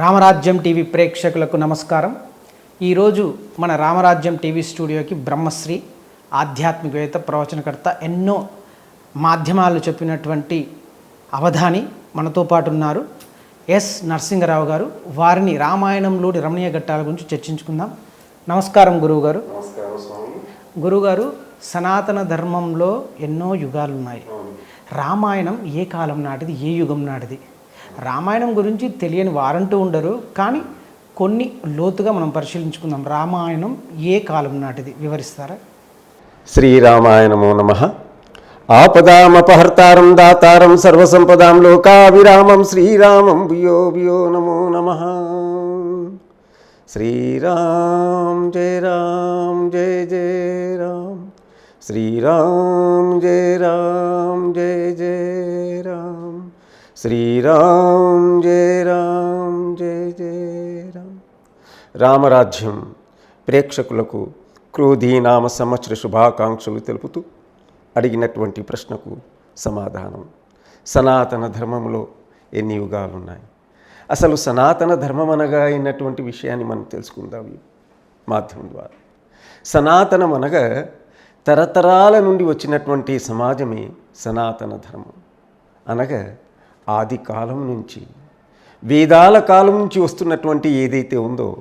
రామరాజ్యం TV ప్రేక్షకులకు నమస్కారం. ఈరోజు మన రామరాజ్యం టీవీ స్టూడియోకి బ్రహ్మశ్రీ ఆధ్యాత్మికవేత్త ప్రవచనకర్త ఎన్నో మాధ్యమాలు చెప్పినటువంటి అవధాని మనతో పాటు ఉన్నారు ఎస్ నరసింగరావు గారు వారిని రామాయణంలోని రమణీయ ఘట్టాల గురించి చర్చించుకుందాం. నమస్కారం గురువుగారు. గురుగారు సనాతన ధర్మంలో ఎన్నో యుగాలు ఉన్నాయి రామాయణం ఏ కాలం నాటిది? ఏ యుగం నాటిది? రామాయణం గురించి తెలియని వారంటూ ఉండరు కానీ కొన్ని లోతుగా మనం పరిశీలించుకుందాం. రామాయణం ఏ కాలం నాటిది? వివరిస్తారా? శ్రీరామాయణము నమ. ఆపదామపహర్తారం దాతారం సర్వసంపదాం లోకావిరామం శ్రీరామం భూయో భూయో నమో నమ. శ్రీరామ్ జయ రామ్ జయ జయ రామ్. శ్రీరామ్ జయ రామ్ జయ జయ రామ్. శ్రీరామ్ జయ రామ్ జయ జయ రామ్. రామరాజ్యం ప్రేక్షకులకు క్రోధీనామ సంవత్సర శుభాకాంక్షలు తెలుపుతూ అడిగినటువంటి ప్రశ్నకు సమాధానం. సనాతన ధర్మంలో ఎన్ని యుగాలు ఉన్నాయి అసలు సనాతన ధర్మం అనగా అయినటువంటి విషయాన్ని మనం తెలుసుకుందాం మాధ్యమం ద్వారా. సనాతనం అనగా తరతరాల నుండి వచ్చినటువంటి సమాజమే సనాతన ధర్మం. అనగా ఆది కాలం నుంచి వేదాల కాలం నుంచి వస్తున్నటువంటి ఏదైతే ఉందో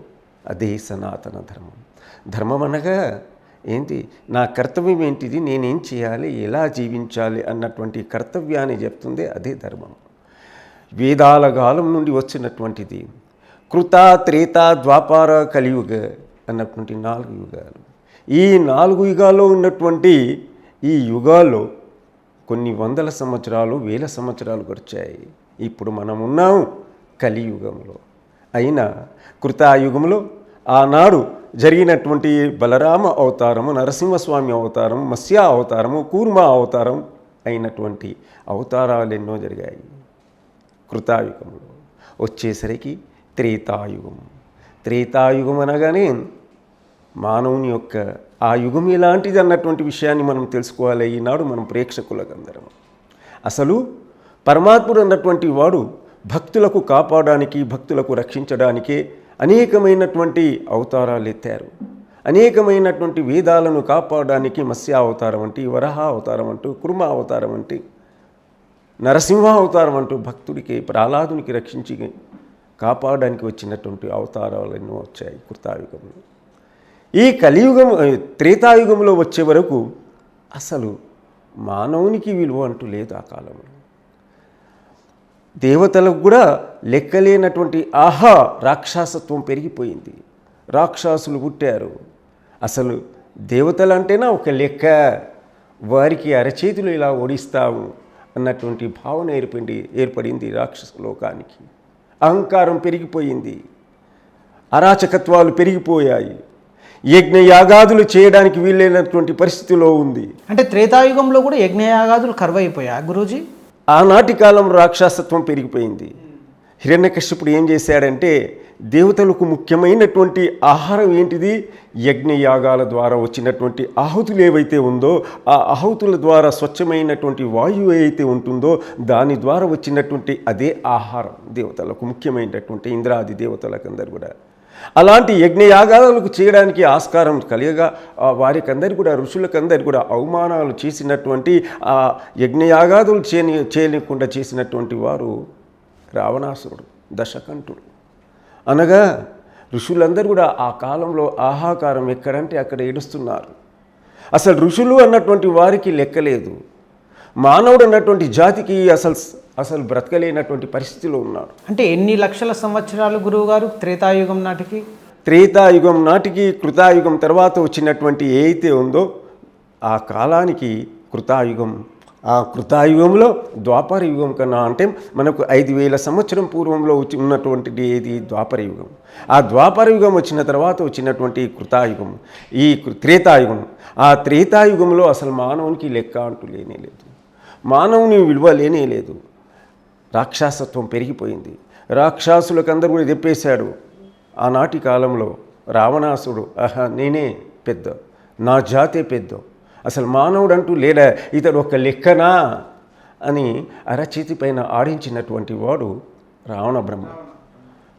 అదే సనాతన ధర్మం. ధర్మం అనగా ఏంటి? నా కర్తవ్యం ఏంటిది? నేనేం చేయాలి? ఎలా జీవించాలి? అన్నటువంటి కర్తవ్యాన్ని చెప్తుంది అదే ధర్మం. వేదాల కాలం నుండి వచ్చినటువంటిది కృత త్రేత ద్వాపార కలియుగ అన్నటువంటి నాలుగు యుగాలు. ఈ నాలుగు యుగాల్లో ఉన్నటువంటి ఈ యుగాల్లో కొన్ని వందల సంవత్సరాలు వేల సంవత్సరాలు గడిచాయి. ఇప్పుడు మనం ఉన్నాం కలియుగంలో. అయినా కృతాయుగంలో ఆనాడు జరిగినటువంటి బలరామ అవతారము నరసింహస్వామి అవతారం మత్స్య అవతారము కూర్మ అవతారం అయినటువంటి అవతారాలు ఎన్నో జరిగాయి. కృతాయుగంలో వచ్చేసరికి త్రేతాయుగం. త్రేతాయుగం అనగానే మానవుని యొక్క ఆ యుగం ఎలాంటిది అన్నటువంటి విషయాన్ని మనం తెలుసుకోవాలి. ఈనాడు మనం ప్రేక్షకులకు అందరం అసలు పరమాత్ముడు అన్నటువంటి వాడు భక్తులకు కాపాడడానికి భక్తులకు రక్షించడానికే అనేకమైనటువంటి అవతారాలు ఎత్తారు. అనేకమైనటువంటి వేదాలను కాపాడడానికి మత్స్య అవతారం అంటే వరహ అవతారం అంటూ కుర్మ అవతారం అంటే నరసింహ అవతారం అంటూ భక్తుడికి ప్రహ్లాదునికి రక్షించి కాపాడడానికి వచ్చినటువంటి అవతారాలు ఎన్నో వచ్చాయి కృతాయుగంలో ఈ కలియుగం త్రేతాయుగంలో వచ్చే వరకు అసలు మానవునికి విలువ అంటూ లేదు ఆ కాలంలో. దేవతలకు కూడా లెక్కలేనటువంటి ఆహా రాక్షసత్వం పెరిగిపోయింది. రాక్షసులు పుట్టారు. అసలు దేవతలు అంటేనా ఒక లెక్క? వారికి అరచేతులు ఇలా ఓడిస్తాము అన్నటువంటి భావన ఏర్పడి ఏర్పడింది రాక్షస లోకానికి. అహంకారం పెరిగిపోయింది. అరాచకత్వాలు పెరిగిపోయాయి. యజ్ఞ యాగాదులు చేయడానికి వీలైనటువంటి పరిస్థితిలో ఉంది. అంటే త్రేతాయుగంలో కూడా యజ్ఞయాగాదులు కరువైపోయా గురూజీ? ఆనాటి కాలం రాక్షసత్వం పెరిగిపోయింది. హిరణ్యకశ్యపుడు ఏం చేశాడంటే దేవతలకు ముఖ్యమైనటువంటి ఆహారం ఏంటిది? యజ్ఞయాగాల ద్వారా వచ్చినటువంటి ఆహుతులు ఏవైతే ఉందో ఆ ఆహుతుల ద్వారా స్వచ్ఛమైనటువంటి వాయువు ఏదైతే ఉంటుందో దాని ద్వారా వచ్చినటువంటి అదే ఆహారం దేవతలకు ముఖ్యమైనటువంటి ఇంద్రాది దేవతలకందరు కూడా. అలాంటి యజ్ఞయాగాలకు చేయడానికి ఆస్కారం కలిగగా ఆ వారికందరి కూడా ఋషులకందరి కూడా అవమానాలు చేసినటువంటి ఆ యజ్ఞయాగాదులు చేయని చేయలేకుండా చేసినటువంటి వారు రావణాసురుడు దశకంఠుడు. అనగా ఋషులందరూ కూడా ఆ కాలంలో ఆహాకారం ఎక్కడంటే అక్కడ ఏడుస్తున్నారు. అసలు ఋషులు అన్నటువంటి వారికి లెక్కలేదు. మానవుడు అన్నటువంటి జాతికి అసలు అసలు బ్రతకలేనటువంటి పరిస్థితిలో ఉన్నాడు అంటే ఎన్ని లక్షల సంవత్సరాలు గురువుగారు త్రేతాయుగం నాటికి? త్రేతాయుగం నాటికి కృతాయుగం తర్వాత వచ్చినటువంటి ఏదైతే ఉందో ఆ కాలానికి కృతాయుగం. ఆ కృతాయుగంలో ద్వాపర యుగం కన్నా అంటే మనకు ఐదు వేల సంవత్సరం పూర్వంలో వచ్చి ఉన్నటువంటిది ఏది? ద్వాపర యుగం. ఆ ద్వాపర యుగం వచ్చిన తర్వాత వచ్చినటువంటి కృతాయుగం. ఈ త్రేతాయుగం. ఆ త్రేతాయుగంలో అసలు మానవునికి లెక్క అంటూ లేనే లేదు. మానవుని విలువ లేనే లేదు. రాక్షసత్వం పెరిగిపోయింది. రాక్షసులకు అందరూ కూడా చెప్పేశాడు ఆనాటి కాలంలో రావణాసుడు ఆహా నేనే పెద్ద నా జాతే పెద్ద అసలు మానవుడు అంటూ లేడా ఇతడు ఒక లెక్కనా? అని అరచేతి పైన ఆడించినటువంటి వాడు రావణ బ్రహ్మ.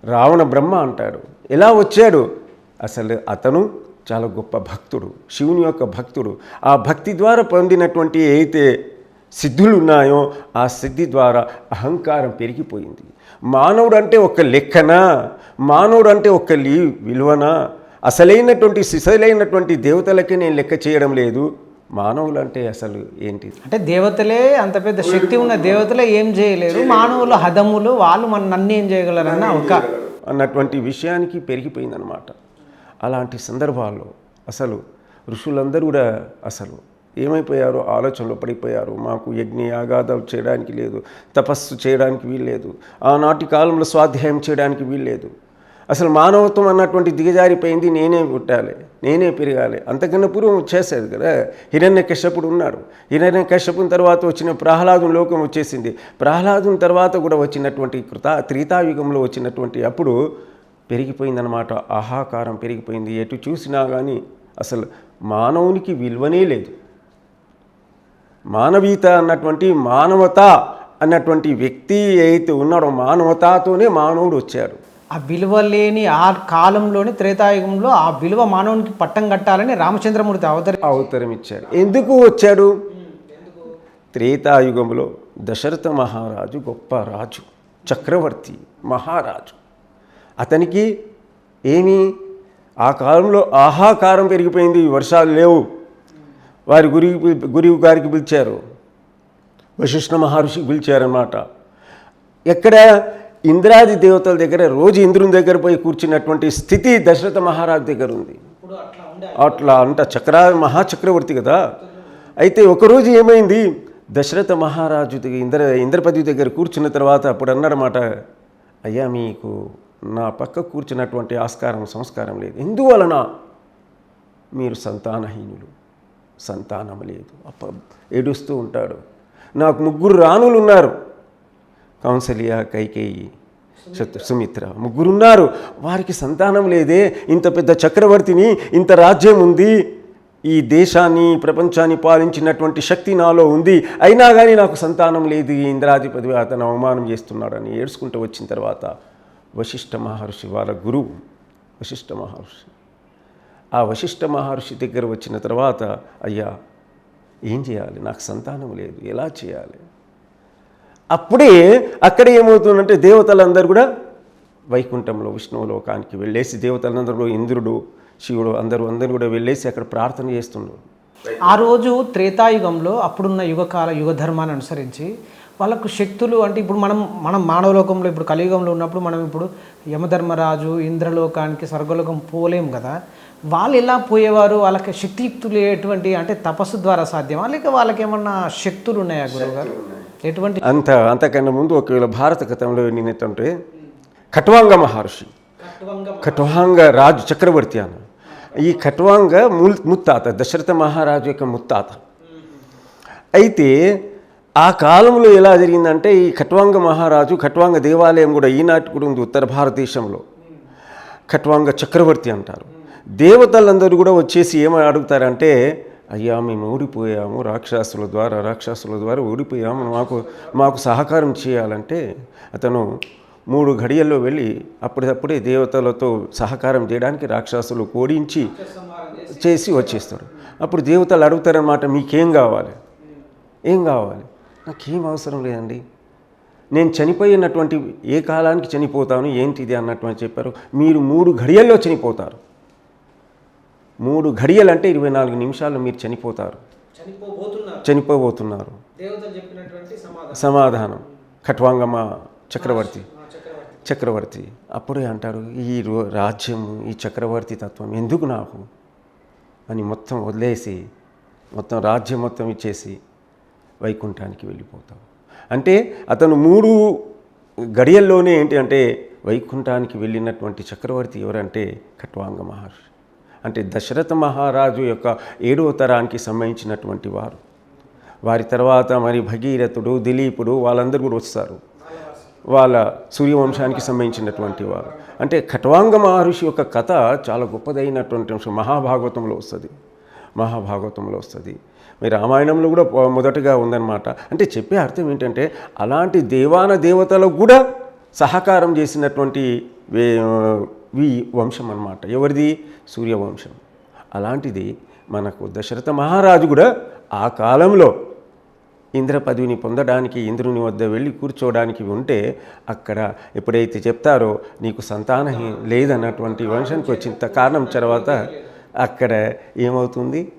రావణ బ్రహ్మ అంటాడు ఎలా వచ్చాడు? అసలు అతను చాలా గొప్ప భక్తుడు శివుని యొక్క భక్తుడు. ఆ భక్తి ద్వారా పొందినటువంటి అయితే సిద్ధులు ఉన్నాయో ఆ సిద్ధి ద్వారా అహంకారం పెరిగిపోయింది. మానవుడు అంటే ఒక లెక్కనా మానవుడు అంటే ఒక లీ విలువనా అసలైనటువంటి సిసలైనటువంటి దేవతలకి నేను లెక్క చేయడం లేదు. మానవులు అంటే అసలు ఏంటి? అంటే దేవతలే అంత పెద్ద శక్తి ఉన్న దేవతలే ఏం చేయలేరు. మానవులు హదములు వాళ్ళు మన నన్ను ఏం చేయగలరన్న ఒక అన్నటువంటి విషయానికి పెరిగిపోయిందనమాట అలాంటి సందర్భాల్లో అసలు ఋషులందరూ కూడా అసలు ఏమైపోయారో ఆలోచనలో పడిపోయారు. మాకు యజ్ఞ యాగాదాలు చేయడానికి లేదు తపస్సు చేయడానికి వీల్లేదు ఆనాటి కాలంలో స్వాధ్యాయం చేయడానికి వీల్లేదు. అసలు మానవత్వం అన్నటువంటి దిగజారిపోయింది నేనే పుట్టాలి నేనే పెరగాలి. అంతకన్నా పూర్వం చేసేది కదా. హిరణ్య కశ్యపుడు ఉన్నాడు. హిరణ్య కశ్యపుని తర్వాత వచ్చిన ప్రహ్లాదుని లోకం వచ్చేసింది. ప్రహ్లాదుని తర్వాత కూడా వచ్చినటువంటి కృత త్రేతాయుగంలో వచ్చినటువంటి అప్పుడు పెరిగిపోయిందనమాట ఆహాకారం పెరిగిపోయింది. ఎటు చూసినా కానీ అసలు మానవునికి విలువనే లేదు. మానవీయత అన్నటువంటి మానవత అన్నటువంటి వ్యక్తి ఏదైతే ఉన్నాడో మానవతతోనే మానవుడు వచ్చాడు. ఆ విలువ లేని ఆ కాలంలోని త్రేతాయుగంలో ఆ విలువ మానవునికి పట్టం కట్టాలని రామచంద్రమూర్తి అవతరి అవతారం ఇచ్చాడు ఎందుకు వచ్చాడు? త్రేతాయుగంలో దశరథ మహారాజు గొప్ప రాజు చక్రవర్తి మహారాజు. అతనికి ఏమి? ఆ కాలంలో ఆహాకారం పెరిగిపోయింది వర్షాలు లేవు. వారి గురి గురువు గారికి పిలిచారు. వశిష్ణ మహర్షికి పిలిచారన్నమాట. ఎక్కడ ఇంద్రాది దేవతల దగ్గర రోజు ఇంద్రుని దగ్గర పోయి కూర్చున్నటువంటి స్థితి దశరథ మహారాజు దగ్గర ఉంది. అట్లా అంట చక్ర మహాచక్రవర్తి కదా. అయితే ఒకరోజు ఏమైంది? దశరథ మహారాజు దగ్గర ఇంద్ర ఇంద్రపతి దగ్గర కూర్చున్న తర్వాత అప్పుడు అన్నారన్నమాట అయ్యా మీకు నా పక్క కూర్చున్నటువంటి ఆస్కారం సంస్కారం లేదు. ఎందువలన? మీరు సంతానహీనులు. సంతానం లేదు. అప్ప ఏడుస్తూ ఉంటాడు. నాకు ముగ్గురు రాణులు ఉన్నారు కౌన్సల్య కైకేయి శత్రు సుమిత్ర ముగ్గురున్నారు. వారికి సంతానం లేదే. ఇంత పెద్ద చక్రవర్తిని ఇంత రాజ్యం ఉంది. ఈ దేశాన్ని ప్రపంచాన్ని పాలించినటువంటి శక్తి నాలో ఉంది. అయినా కానీ నాకు సంతానం లేదు. ఈ ఇంద్రాధిపతి అతను అవమానం చేస్తున్నాడని ఏడ్చుకుంటూ వచ్చిన తర్వాత వశిష్ఠ మహర్షి వాళ్ళ గురువు వశిష్ఠ మహర్షి ఆ వశిష్ఠ మహర్షి దగ్గర వచ్చిన తర్వాత అయ్యా ఏం చేయాలి? నాకు సంతానం లేదు. ఎలా చేయాలి? అప్పుడే అక్కడ ఏమవుతుందంటే దేవతలందరూ కూడా వైకుంఠంలో విష్ణువు లోకానికి వెళ్ళేసి దేవతలందరూ కూడా ఇంద్రుడు శివుడు అందరూ అందరూ కూడా వెళ్ళేసి అక్కడ ప్రార్థన చేస్తున్నారు ఆ రోజు త్రేతాయుగంలో అప్పుడున్న యుగకాల యుగ ధర్మాన్ని అనుసరించి వాళ్ళకు శక్తులు అంటే ఇప్పుడు మనం మనం మానవలోకంలో ఇప్పుడు కలియుగంలో ఉన్నప్పుడు మనం ఇప్పుడు యమధర్మరాజు ఇంద్రలోకానికి స్వర్గలోకం పోలేం కదా. వాళ్ళు ఎలా పోయేవారు? వాళ్ళకి శక్తియుక్తులు ఎటువంటి అంటే తపస్సు ద్వారా సాధ్యమా? లేక వాళ్ళకి ఏమన్నా శక్తులు ఉన్నాయా గురువుగారు ఎటువంటి అంత అంతకన్నా ముందు ఒకవేళ భారత కథంలో ఏంటంటే కట్వాంగ మహర్షి. కట్వాంగ రాజు చక్రవర్తి అన్న. ఈ కట్వాంగ ముల్ ముత్తాత దశరథ మహారాజు యొక్క ముత్తాత. అయితే ఆ కాలంలో ఎలా జరిగిందంటే ఈ కట్వాంగ మహారాజు కట్వాంగ దేవాలయం కూడా ఈనాటి కూడా ఉంది ఉత్తర భారతదేశంలో. కట్వాంగ చక్రవర్తి అంటారు. దేవతలందరూ కూడా వచ్చేసి ఏమని అడుగుతారంటే అయ్యా మేము ఓడిపోయాము రాక్షసుల ద్వారా రాక్షసుల ద్వారా ఓడిపోయాము మాకు మాకు సహకారం చేయాలంటే అతను మూడు ఘడియల్లో వెళ్ళి అప్పటికప్పుడే దేవతలతో సహకారం చేయడానికి రాక్షసులు ఓడించి చేసి వచ్చేస్తాడు అప్పుడు దేవతలు అడుగుతారనమాట మీకేం కావాలి? ఏం కావాలి? నాకేం అవసరం లేదండి. నేను చనిపోయినటువంటి ఏ కాలానికి చనిపోతాను ఏంటిది అన్నటువంటి చెప్పారు. మీరు మూడు ఘడియల్లో చనిపోతారు. మూడు ఘడియలు అంటే ఇరవై నాలుగు నిమిషాల్లో మీరు చనిపోతారు. చనిపోబోతున్నారు. సమాధానం. ఖట్వాంగమ చక్రవర్తి. చక్రవర్తి. అప్పుడే అంటారు ఈ రాజ్యము ఈ చక్రవర్తి తత్వం ఎందుకు నాకు? అని మొత్తం వదిలేసి మొత్తం రాజ్యం మొత్తం ఇచ్చేసి వైకుంఠానికి వెళ్ళిపోతాం అంటే అతను మూడు గడియల్లోనే ఏంటి అంటే వైకుంఠానికి వెళ్ళినటువంటి చక్రవర్తి ఎవరంటే ఖట్వాంగ మహర్షి. అంటే దశరథ మహారాజు యొక్క ఏడవ తరానికి సంబంధించినటువంటి వారు. వారి తర్వాత మరి భగీరథుడు దిలీపుడు వాళ్ళందరూ కూడా వస్తారు. వాళ్ళ సూర్యవంశానికి సంబంధించినటువంటి వారు. అంటే ఖట్వాంగ మహర్షి యొక్క కథ చాలా గొప్పదైనటువంటి అంశం. మహాభాగవతంలో వస్తుంది. మహాభాగవతంలో వస్తుంది. మీ రామాయణంలో కూడా మొదటగా ఉందన్నమాట. అంటే చెప్పే అర్థం ఏంటంటే అలాంటి దేవాన దేవతలకు కూడా సహకారం చేసినటువంటి వి వంశం అన్నమాట. ఎవరిది? సూర్యవంశం. అలాంటిది మనకు దశరథ మహారాజు కూడా ఆ కాలంలో ఇంద్ర పదవిని పొందడానికి ఇంద్రుని వద్ద వెళ్ళి కూర్చోవడానికి ఉంటే అక్కడ ఎప్పుడైతే చెప్తారో నీకు సంతానం లేదన్నటువంటి వంశానికి వచ్చిన కారణం తర్వాత అక్కడ ఏమవుతుంది?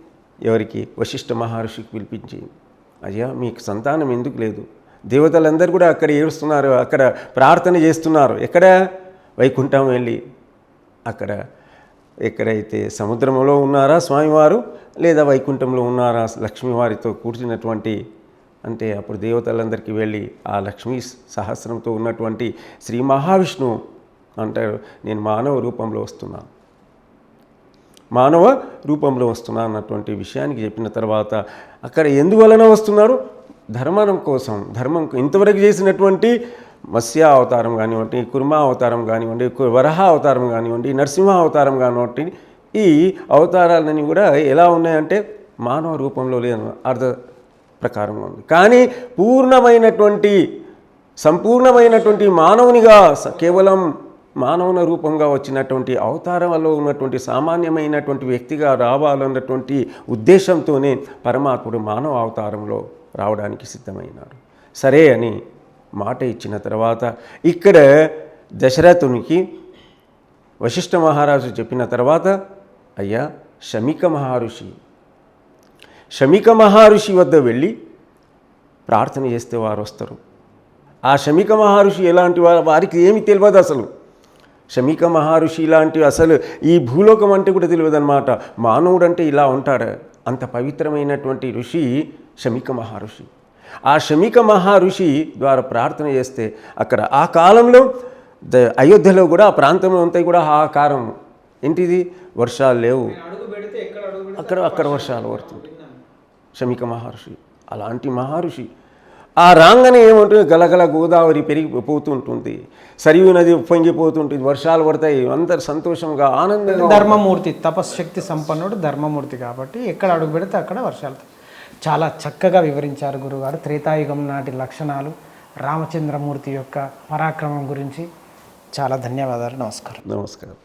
ఎవరికి? వశిష్ఠ మహర్షికి పిలిపించి అయ్యా మీకు సంతానం ఎందుకు లేదు? దేవతలందరూ కూడా అక్కడ ఏడుస్తున్నారు అక్కడ ప్రార్థన చేస్తున్నారు. ఎక్కడ? వైకుంఠం వెళ్ళి అక్కడ ఎక్కడైతే సముద్రంలో ఉన్నారా స్వామివారు లేదా వైకుంఠంలో ఉన్నారా లక్ష్మీవారితో కూర్చున్నటువంటి అంటే అప్పుడు దేవతలందరికీ వెళ్ళి ఆ లక్ష్మీ సహస్రంతో ఉన్నటువంటి శ్రీ మహావిష్ణువు అంటారు నేను మానవ రూపంలో వస్తున్నాను. మానవ రూపంలో వస్తున్నా అన్నటువంటి విషయానికి చెప్పిన తర్వాత అక్కడ ఎందువలన వస్తున్నారు? ధర్మం కోసం ధర్మం ఇంతవరకు చేసినటువంటి మత్స్య అవతారం కానివ్వండి కుర్మా అవతారం కానివ్వండి కు- వరహ అవతారం కానివ్వండి నరసింహ అవతారం కానివ్వండి ఈ అవతారాలన్నీ కూడా ఎలా ఉన్నాయంటే మానవ రూపంలో లేని అర్థ ప్రకారంగా ఉంది. కానీ పూర్ణమైనటువంటి సంపూర్ణమైనటువంటి మానవునిగా కేవలం మానవుని రూపంగా వచ్చినటువంటి అవతారంలో ఉన్నటువంటి సామాన్యమైనటువంటి వ్యక్తిగా రావాలన్నటువంటి ఉద్దేశంతోనే పరమాత్ముడు మానవ అవతారంలో రావడానికి సిద్ధమైనాడు. సరే అని మాట ఇచ్చిన తర్వాత ఇక్కడ దశరథునికి వశిష్ఠ మహారాజు చెప్పిన తర్వాత అయ్యా శమిక మహర్షి. శమిక మహర్షి వద్ద వెళ్ళి ప్రార్థన చేస్తే వారు వస్తారు. ఆ శమిక మహర్షి ఎలాంటి వారు వారికి ఏమి తెలియదు అసలు. శమిక మహర్షి ఇలాంటి అసలు ఈ భూలోకం అంటే కూడా తెలియదు అనమాట మానవుడు అంటే ఇలా ఉంటాడు. అంత పవిత్రమైనటువంటి ఋషి శమిక మహర్షి. ఆ శమిక మహర్షి ద్వారా ప్రార్థన చేస్తే అక్కడ ఆ కాలంలో ద అయోధ్యలో కూడా ఆ ప్రాంతంలో అంతా కూడా ఆకారం ఏంటిది? వర్షాలు లేవు. అక్కడ అక్కడ వర్షాలు పడుతుంటాయి. శమిక మహర్షి అలాంటి మహర్షి ఆ రాంగనే ఏముంటుంది? గలగల గోదావరి పెరిగిపోతుంటుంది సరియు నది పొంగిపోతుంటుంది వర్షాలు పడతాయి. అందరు సంతోషంగా ఆనందంగా ధర్మమూర్తి తపశ్శక్తి సంపన్నుడు ధర్మమూర్తి కాబట్టి ఎక్కడ అడుగు పెడితే అక్కడ వర్షాలు చాలా చక్కగా వివరించారు గురుగారు. త్రేతాయుగం నాటి లక్షణాలు రామచంద్రమూర్తి యొక్క పరాక్రమం గురించి. చాలా ధన్యవాదాలు. నమస్కారం. నమస్కారం.